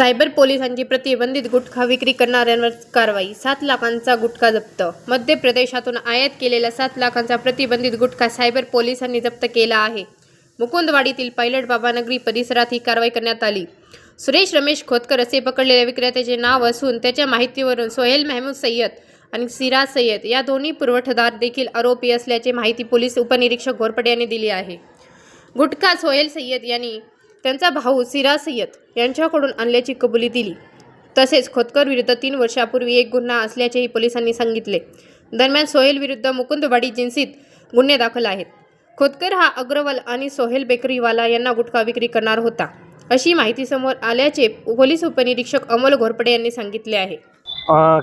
Cyber पोलिसांची प्रतिबंधित गुटखा विक्री करणाऱ्यांवर कारवाई सात लाखांचा गुटखा जप्त. मध्य प्रदेशातून आयात केलेला सात लाखांचा प्रतिबंधित गुटखा सायबर पोलिसांनी जप्त केला आहे. मुकुंदवाडीतील पायलट बाबानगरी परिसरात ही कारवाई करण्यात आली. सुरेश रमेश खोतकर असे पकडलेल्या विक्रेत्याचे नाव असून त्याच्या माहितीवरून सोहेल मेहमूद सय्यद आणि सिराज सय्यद या दोन्ही पुरवठादार देखील आरोपी असल्याची माहिती पोलीस उपनिरीक्षक घोरपडे यांनी दिली आहे. गुटखा सोहेल सय्यद यांनी त्यांचा भाऊ सिरा सय्यद यांच्याकडून आणल्याची कबुली दिली. तसेच खोतकर विरुद्ध तीन वर्षापूर्वी एक गुन्हा असल्याचेही पोलिसांनी सांगितले. दरम्यान सोहेल विरुद्ध मुकुंदवाडी जिन्सीत गुन्हे दाखल आहेत. खोतकर हा अग्रवाल आणि सोहेल बेकरीवाला यांना गुटखा विक्री करणार होता अशी माहिती समोर आल्याचे पोलीस उपनिरीक्षक अमोल घोरपडे यांनी सांगितले आहे.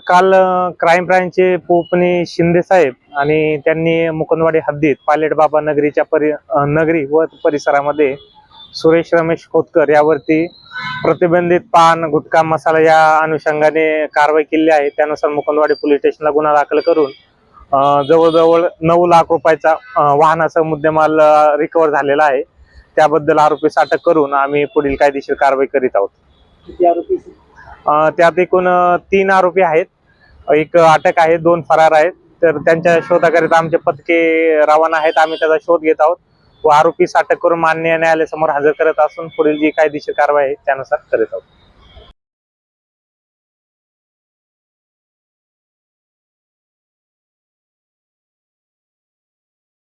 काल क्राईम ब्रांचचे पोपने शिंदे साहेब आणि त्यांनी मुकुंदवाडी हद्दीत पायलट बाबा नगरीच्या परि नगरी व परिसरामध्ये सुरेश रमेश खोतकर यावरती प्रतिबंधित पान गुटखा मसाला या अनुषंगाने कारवाई केली आहे. त्यानुसार मुकुंदवाडी पोलीस स्टेशनला गुन्हा दाखल करून जवळजवळ नऊ लाख रुपयाचा वाहनाचा मुद्देमाल रिकवर झालेला आहे. त्याबद्दल आरोपीस अटक करून आम्ही पुढील कायदेशीर कारवाई करीत आहोत. आरोपी त्यात एकूण तीन आरोपी आहेत. एक अटक आहे दोन फरार आहेत. तर त्यांच्या शोधाकरिता आमचे पथके रवाना आहेत. आम्ही त्याचा शोध घेत आहोत. व आरोपीस अटक करून मान्य न्यायालयासमोर हजर करत असून पुढील जी कायदेशीर कारवाई आहे त्यानुसार करत आहोत.